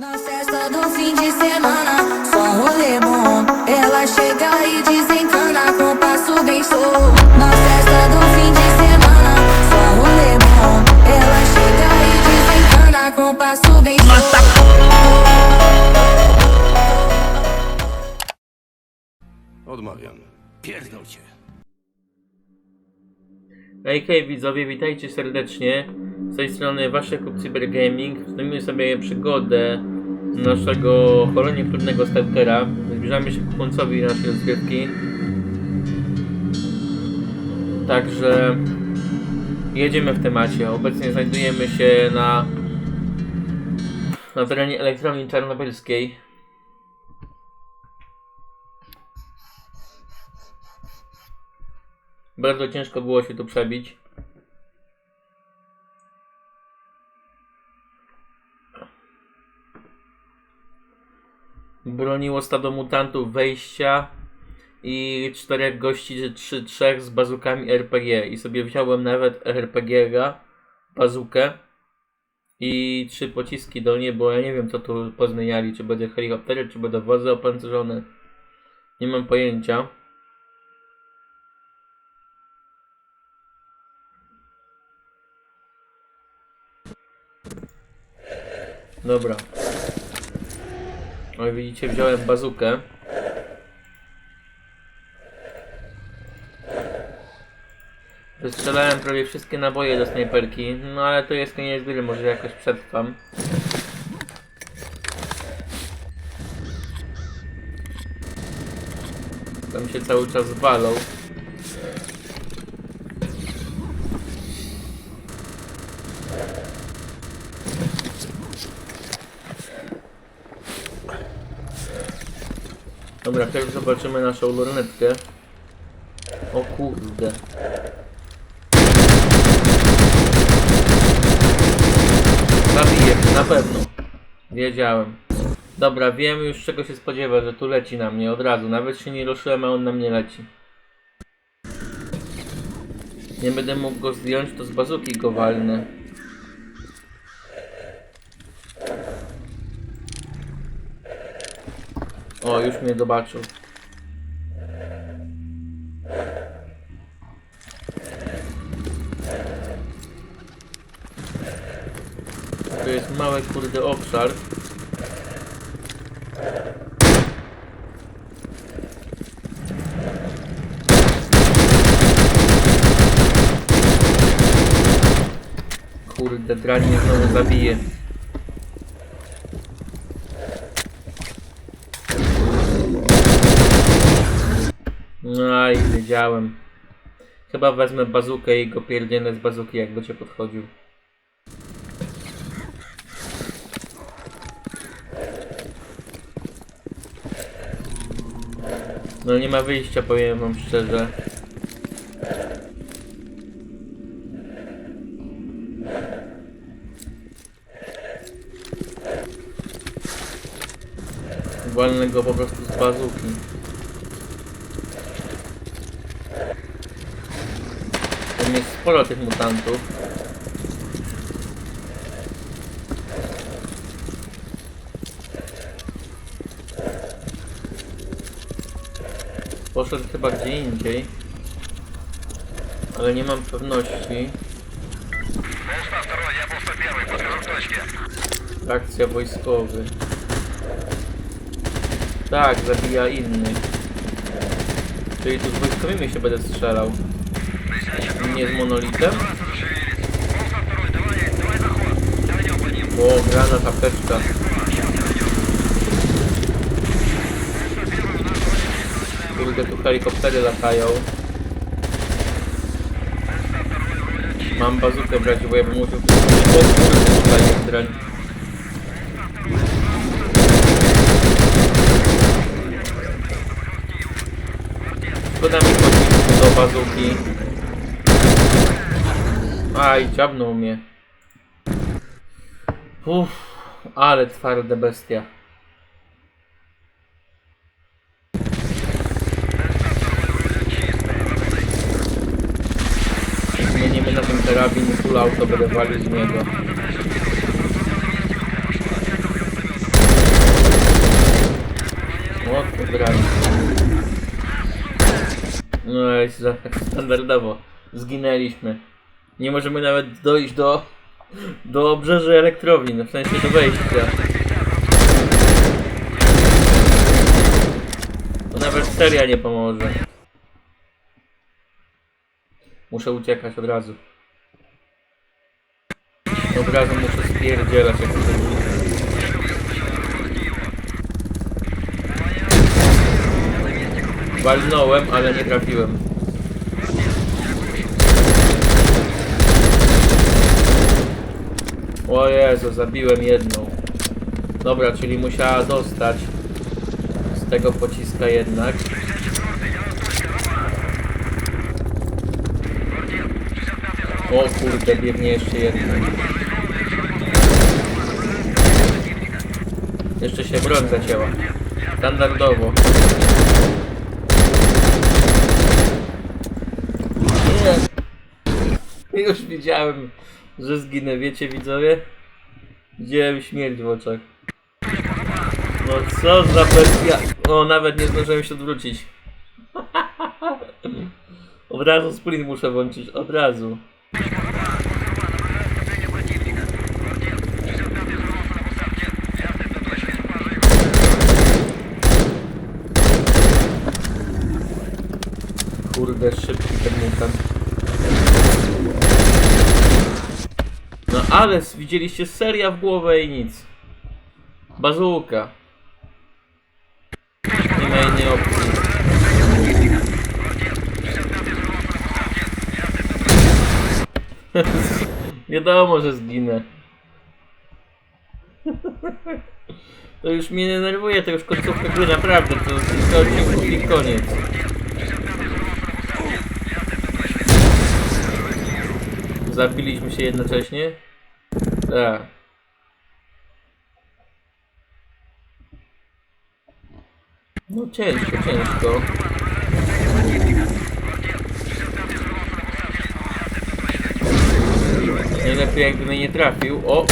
Na festa do fim de semana, só rolê bom. Ela chega e desencana Hej, widzowie, witajcie serdecznie. Z tej strony Waszek Cybergaming. Znajdziemy sobie przygodę naszego cholernie trudnego startera. Zbliżamy się ku końcowi naszej rozgrywki. Także jedziemy w temacie. Obecnie znajdujemy się na na terenie elektrowni czarnobylskiej. Bardzo ciężko było się tu przebić. Broniło stado mutantów wejścia i czterech gości, trzy, trzech z bazukami RPG. I sobie wziąłem nawet RPG-a, bazukę i trzy pociski do niej, bo ja nie wiem co tu pozmieniali, czy będzie helikoptery, czy będą wozy opancerzone. Nie mam pojęcia. Dobra. No i widzicie, wziąłem bazukę. Wystrzelałem prawie wszystkie naboje do snajperki, no ale to jest koniec gry, może jakoś przetrwam. Tam się cały czas walą. Dobra, teraz zobaczymy naszą lornetkę. O kurde. Zabiję, na pewno. Wiedziałem. Dobra, wiem już czego się spodziewa, że tu leci na mnie od razu. Nawet się nie ruszyłem, a on na mnie leci. Nie będę mógł go zdjąć, to z bazuki go walnę. O, już mnie zobaczył. To jest mały kurde obszar. Kurde, drań mnie znowu zabije. Aj, wiedziałem. Chyba wezmę bazukę i go pierdzielę z bazuki, jak będzie podchodził. No nie ma wyjścia, powiem wam szczerze. Walnę go po prostu z bazuki. Tam jest sporo tych mutantów. Poszedł chyba gdzie indziej. Ale nie mam pewności. Akcja wojskowy. Tak, zabija innych. Czyli tu z wojskowymi się będę strzelał. Nie z monolitem? O, granat, apteczka. Kurde, tu helikoptery latają. Mam bazukę brać, bo ja bym musiał... Tutaj jest drań. Szkoda mi chodzić do bazuki. Aj, dziabnął mnie. Uff, ale twarde bestia. Zmienimy na ten karabin i full auto będę walił z niego. brali. No jest standardowo. Zginęliśmy. Nie możemy nawet dojść do, do obrzeży elektrowni, no w sensie do wejścia. To nawet seria nie pomoże. Muszę uciekać od razu. Od razu muszę spierdzielać jak to. Walnąłem, ale nie trafiłem. O Jezu, zabiłem jedną. Dobra, czyli musiała dostać z tego pociska jednak. O kurde, biegnie jeszcze jedna. Jeszcze się broń zacięła. Standardowo. Nie. Już widziałem, że zginę, wiecie widzowie? Widziałem śmierć w oczach. No co za bestia. O, nawet nie zdążyłem się odwrócić. Od razu sprint muszę włączyć, od razu. Kurde, szybki ten mutant. Ale widzieliście seria w głowę i nic. Bazuka. Nie ma innej opcji. Wiadomo, że zginę. To już mnie denerwuje, to już końcówka gry, naprawdę, to kilka odcinków i koniec. Zabiliśmy się jednocześnie? Tak. No ciężko, ciężko. Najlepiej jakby nie trafił. O!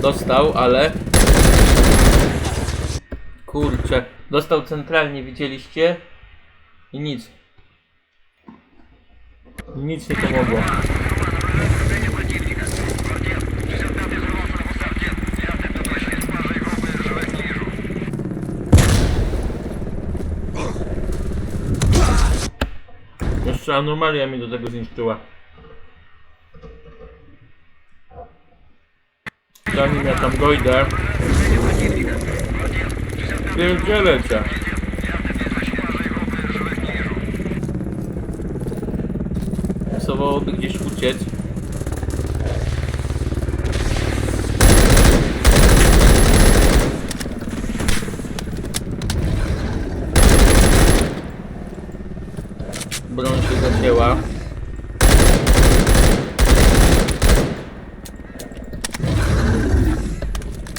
Dostał, ale... Kurczę. Dostał centralnie, widzieliście? I nic. Nic nie pomogło. Jeszcze anomalia mi do tego zniszczyła. Zanim ja tam dojdę. Pierdzielę cię. Pasowałoby gdzieś uciec. Broń się zacięła.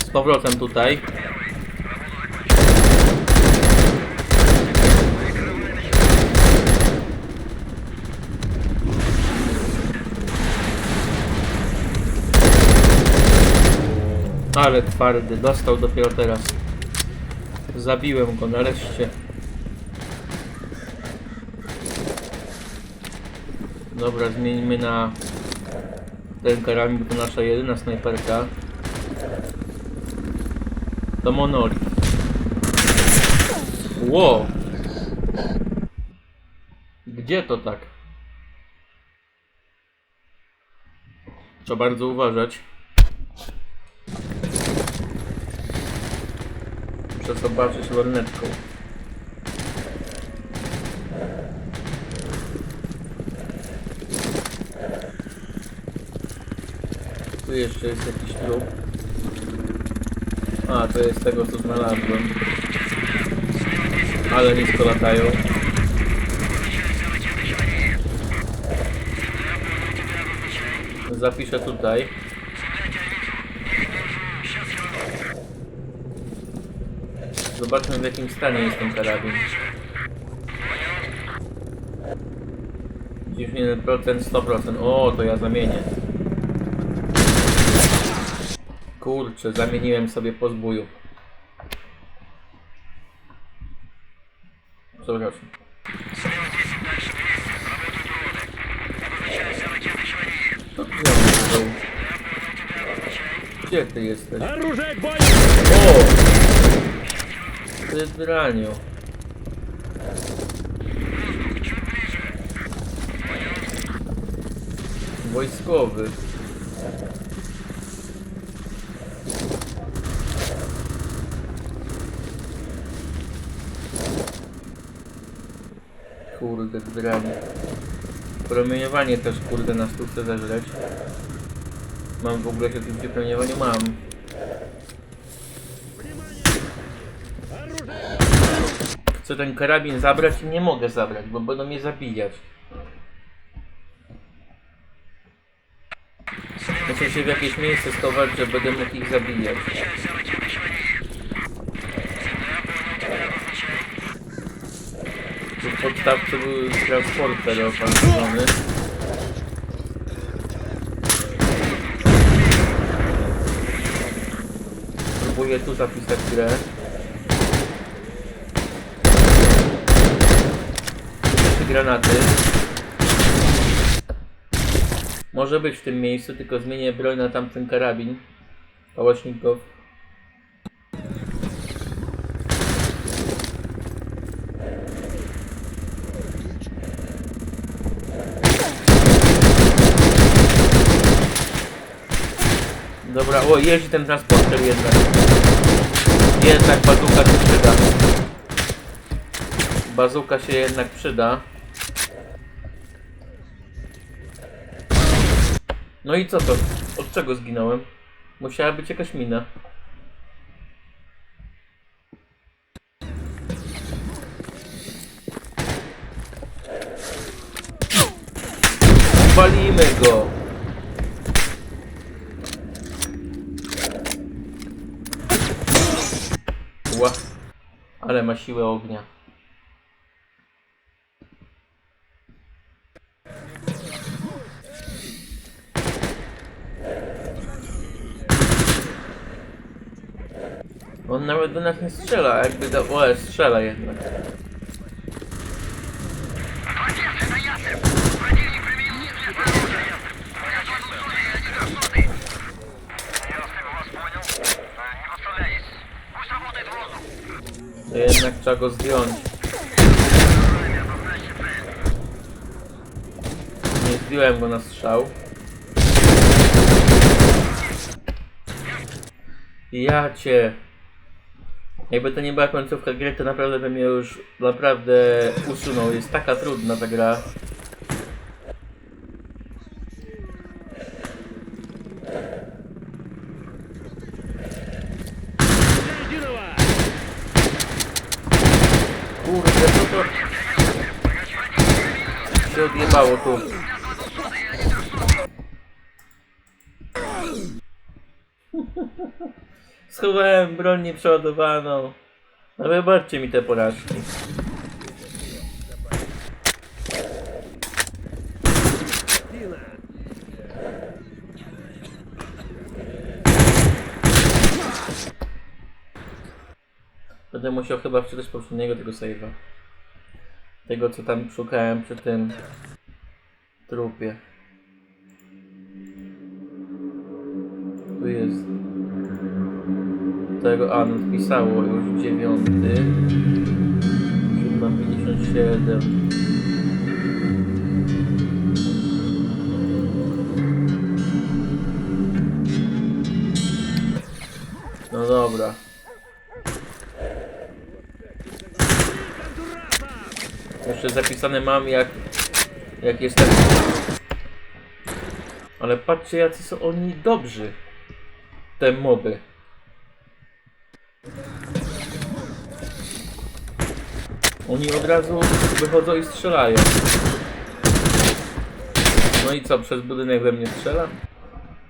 Z powrotem tutaj. Ale twardy, dostał dopiero teraz. Zabiłem go nareszcie. Dobra, zmieńmy na ten karabin, to nasza jedyna snajperka. To Monori. Wow! Gdzie to tak? Trzeba bardzo uważać. Muszę zobaczyć lornetką. Jeszcze jest jakiś trup. A, to jest tego co znalazłem. Ale nisko latają. Zapiszę tutaj. Zobaczmy w jakim stanie jest ten karabin. 91%, 100%. O, to ja zamienię. Kurczę, zamieniłem sobie po zbóju. przepraszam. Co ty miałeś tutaj? Gdzie ty jesteś? Оружие к бою! O! Ty draniu. Wojskowy. Kurde, dranie. Promieniowanie też kurde na sztuce zeżreć. Mam w ogóle jakieś promieniowanie? Mam. Chcę ten karabin zabrać nie mogę zabrać, bo będą mnie zabijać. Muszę się w jakieś miejsce schować, że będę mógł ich zabijać. Tu w podstawce był transporter opancerzony. Próbuję tu zapisać grę. Trzy granaty. Może być w tym miejscu, tylko zmienię broń na tamten karabin. Pałaśnikow. Dobra, o jeździ ten transporter jednak. Jednak bazuka się przyda. Bazuka się jednak przyda. No i co to? Od czego zginąłem? Musiała być jakaś mina. Walimy go! Ale ma siłę ognia. On nawet do nas nie strzela, jakby da... O, strzela jednak. To jednak trzeba go zdjąć. Nie zdjąłem go na strzał. Ja cię. Jakby to nie była końcówka gry, to naprawdę bym ją już naprawdę usunął. Jest taka trudna ta gra. człowieku. Schowałem broń nieprzeładowaną. No wybaczcie mi te porażki. Będę musiał chyba przeczytać poprzedniego tego save'a. Tego co tam szukałem przy tym trupie. Tu jest. Tego, a pisało już dziewiąty. 757. No dobra. Jeszcze zapisane mam jak jak jestem. Ale patrzcie jacy są oni dobrzy. Te moby. Oni od razu wychodzą i strzelają. No i co, przez budynek we mnie strzela?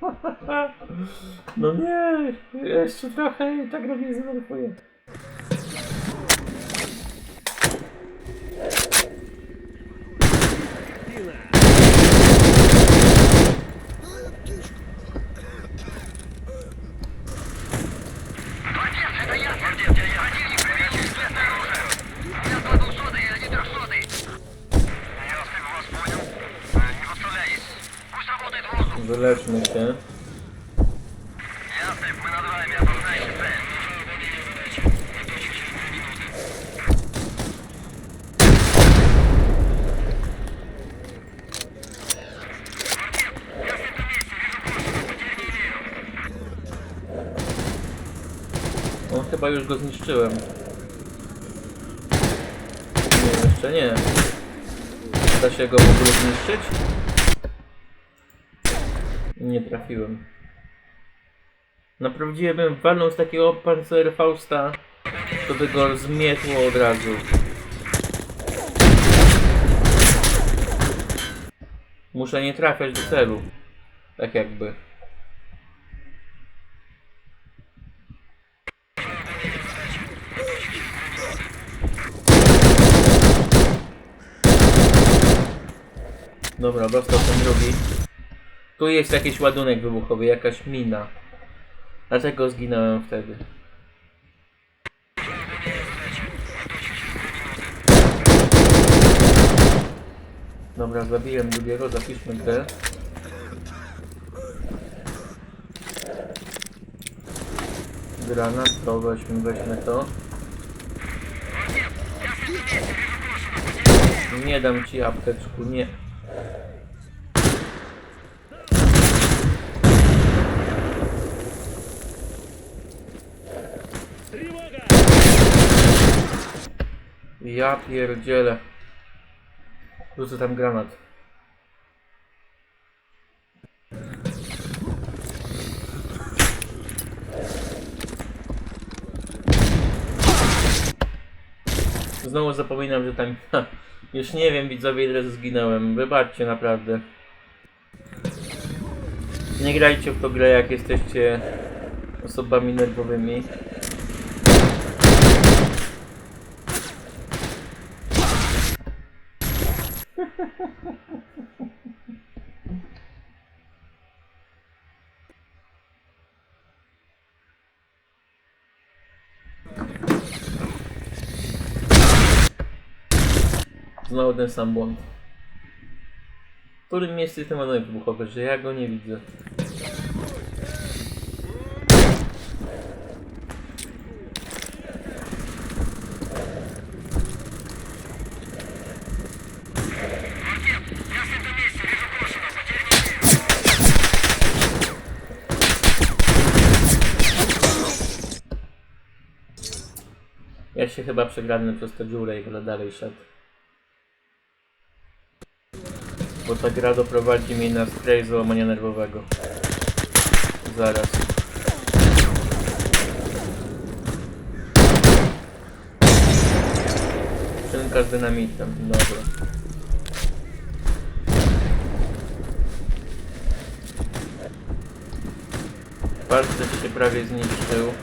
No nie, jeszcze trochę i tak robię zdenerwuję. Disneyland. Chyba już go zniszczyłem. Nie, jeszcze nie. Da się go w ogóle zniszczyć? Nie trafiłem. Naprawdę bym walnął z takiego Panzerfausta, to by go zmietło od razu. Muszę nie trafiać do celu. Tak jakby. Dobra, dostał ten drugi. Tu jest jakiś ładunek wybuchowy, jakaś mina. Dlaczego zginąłem wtedy? Dobra, zabiłem drugiego, zapiszmy grę. Granat, to weźmy, weźmy to. Nie dam ci apteczku, nie. Ja pierdzielę. Rzucę tam granat. Znowu zapominam, że tam... Już nie wiem widzowie ile zginąłem. Wybaczcie naprawdę. Nie grajcie w to grę jak jesteście osobami nerwowymi. Znowu ten sam błąd. W którym miejscu jest ten ładunek wybuchowy, że ja go nie widzę? Się chyba przegrany przez tę dziurę i będę dalej szedł. Bo ta gra doprowadzi mnie na skraj załamania nerwowego. Zaraz. Skrzynka z dynamitem, dobra. Palce się prawie zniszczył.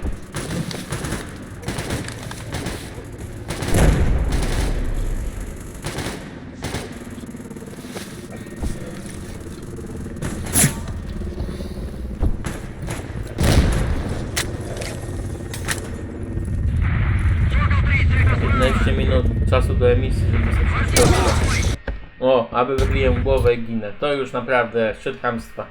Czasu do emisji, żeby coś zrobić. O, aby wybiję głowę i ginę. To już naprawdę szczyt chamstwa.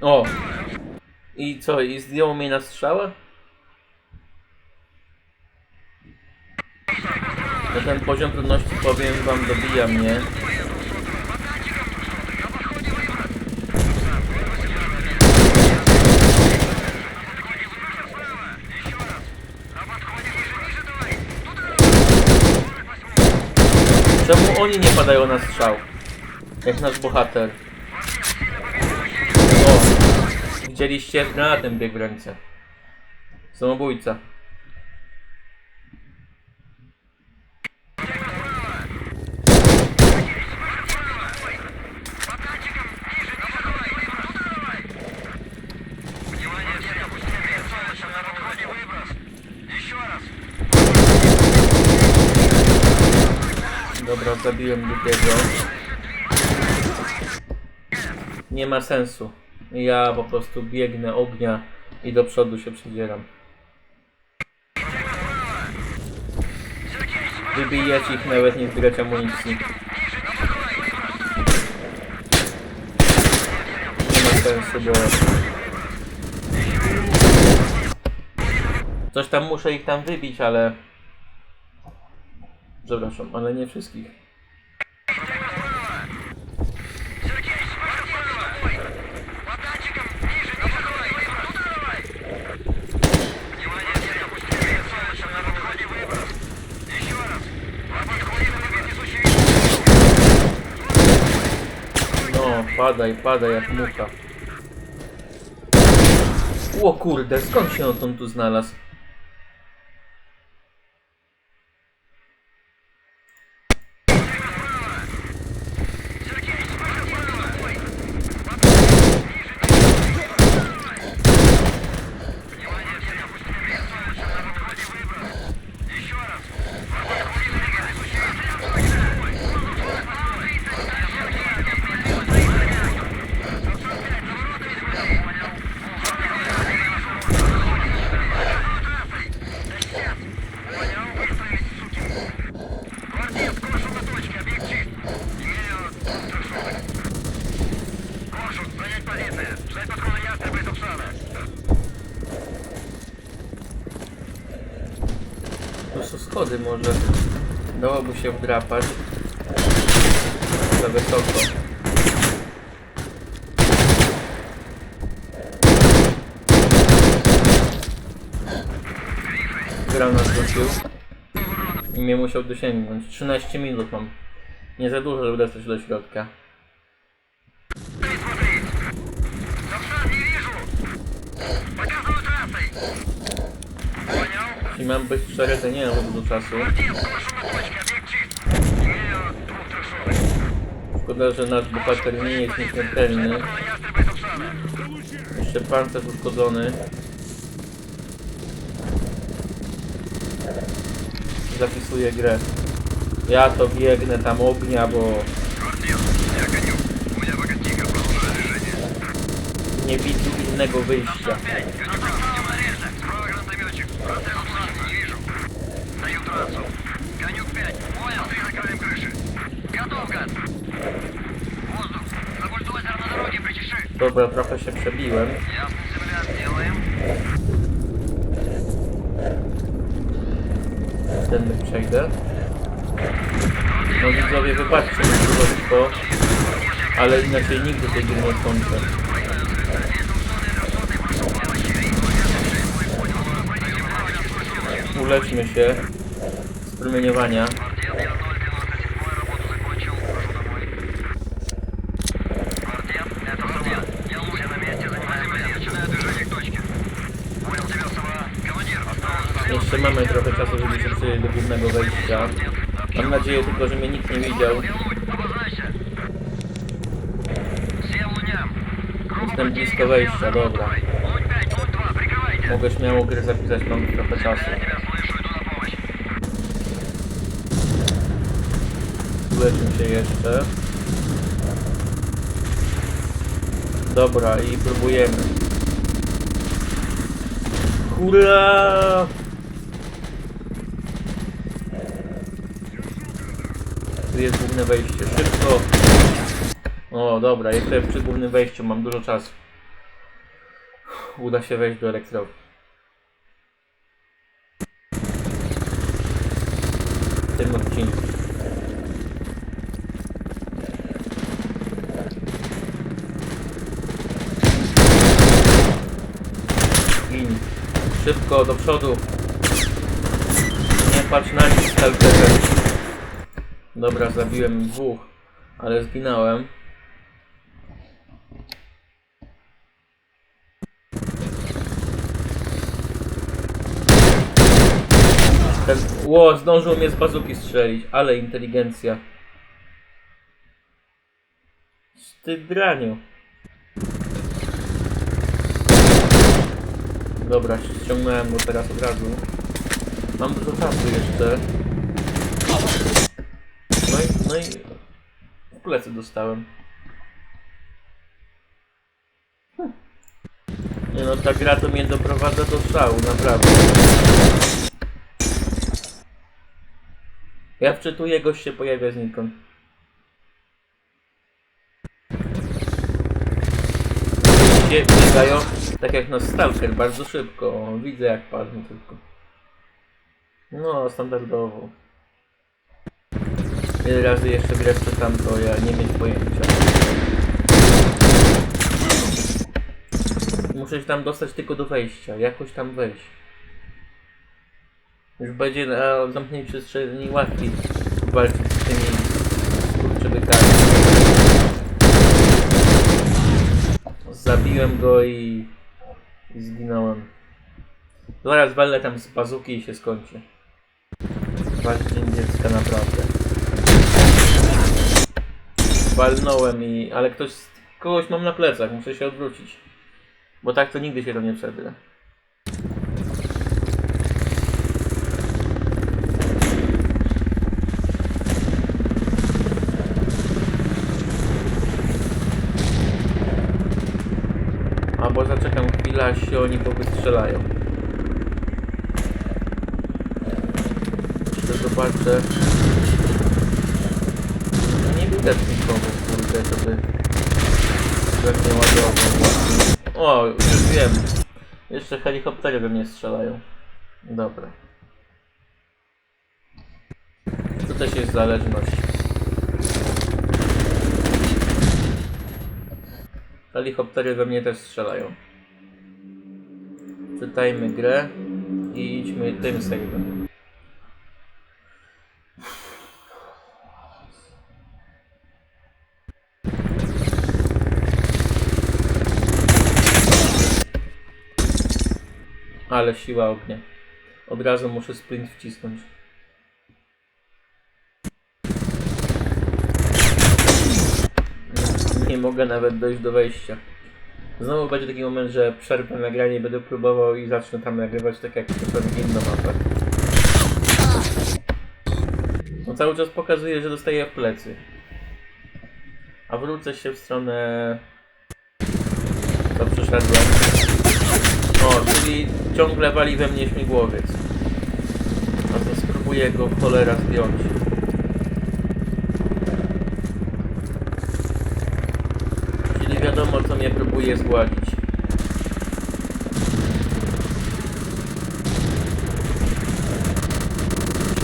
O! I co, i zdjął mnie na strzałę? Na ten poziom trudności powiem wam dobija mnie. Czemu oni nie padają na strzał? Jak nasz bohater. Widzieliście na tym bieg w granicę. Samobójca. Dobra, zabiłem drugiego. Nie ma sensu. Ja po prostu biegnę ognia i do przodu się przedzieram. Wybijać ich nawet nie zbierać amunicji. Nie ma sensu, bo... Coś tam muszę ich tam wybić, ale... Przepraszam, ale nie wszystkich. No, padaj, padaj jak mucha. O kurde, skąd się on tu znalazł? się wdrapać za wysoko. Granat rzucił i mnie musiał dosięgnąć. 13 minut mam. Nie za dużo, żeby dostać do środka. I mam być szczery, to nie mam dużo czasu. Szkoda, że nasz bohater nie jest nieśmiertelny. Jeszcze pancerz uszkodzony. Zapisuję grę. Ja to biegnę tam ognia, bo... Nie widzę innego wyjścia. Dobra, trochę się przebiłem. Tędy przejdę. No widzowie, wybaczcie mi to ale inaczej nigdy tego nie kończę. Uleczmy się z promieniowania. Я это тоже меня ник не видел. Там дисковая еще ровно. Могешь меня огры записать, но он пропасался. Блэкин через, так? Dobra, i próbujemy. Hurra! Główne wejście. Szybko! O, dobra, jestem przy głównym wejściu, mam dużo czasu. Uda się wejść do elektrowni. W tym odcinku. Szybko, do przodu. Nie patrz na nic, stalkerze. Dobra, zabiłem dwóch, ale zginąłem. Ten... Ło, zdążył mnie z bazuki strzelić, ale inteligencja. Ty draniu. Dobra, ściągnąłem go teraz od razu. Mam dużo czasu jeszcze. No i No plecy dostałem. Hm. Nie no, ta gra to mnie doprowadza do szału, naprawdę. Ja wczytuję, gość się pojawia znikąd. Ludzie biegają tak jak na Stalker, bardzo szybko. Widzę jak padną tylko. No, standardowo. Ile razy jeszcze grę czytam, to ja nie mieć pojęcia. Muszę się tam dostać tylko do wejścia, jakoś tam wejść. Już będzie na zamkniętej przestrzeni łatwiej walczyć z tymi skurczybykami. Zabiłem go i, i zginąłem. Zaraz walę tam z bazuki i się skończy. Walcz dzień dziecka naprawdę. Walnąłem i... ale ktoś... kogoś mam na plecach, muszę się odwrócić. Bo tak to nigdy się do nie przedrę. Albo zaczekam chwilę, aż się oni powystrzelają. Jeszcze zobaczę. No nie widać nikogo, kurde, żeby pewnie ładował. O, już wiem. Jeszcze helikoptery we mnie strzelają. Dobra. To też jest zależność. Helikoptery we mnie też strzelają. Czytajmy grę i idźmy tym save'em. Ale siła ognia. Od razu muszę sprint wcisnąć. Nie mogę nawet dojść do wejścia. Znowu będzie taki moment, że przerwę nagranie, będę próbował i zacznę tam nagrywać tak jak pewnie inną mapę. No cały czas pokazuje, że dostaję plecy. A wrócę się w stronę... Co przyszedłem. Ciągle wali we mnie śmigłowiec. No to spróbuję go cholera zdjąć. Czyli wiadomo co mnie próbuje zgładzić.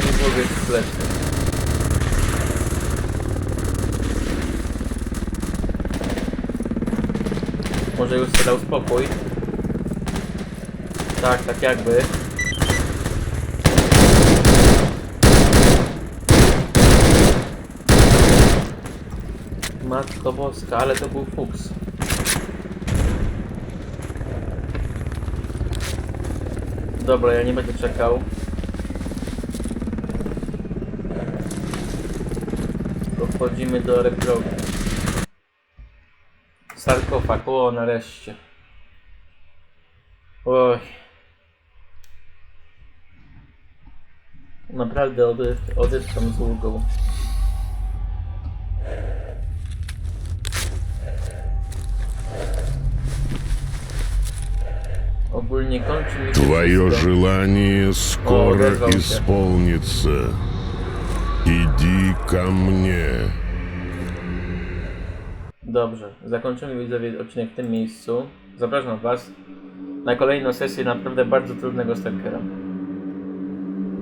Śmigłowiec w plecy. Może już sobie dał spokój. Tak, tak jakby. Matko boska, ale to był fuks. Dobra, ja nie będę czekał. Wchodzimy do elektrowni. Sarkofag, o nareszcie. Oj. Naprawdę odych, odetcham z ulgą. Ogólnie kończy mi się Твое wszystko. желание скоро дождался. исполнится. Иди ко мне. Dobrze, zakończymy widzowie odcinek w tym miejscu. Zapraszam Was na kolejną sesję naprawdę bardzo trudnego stalkera.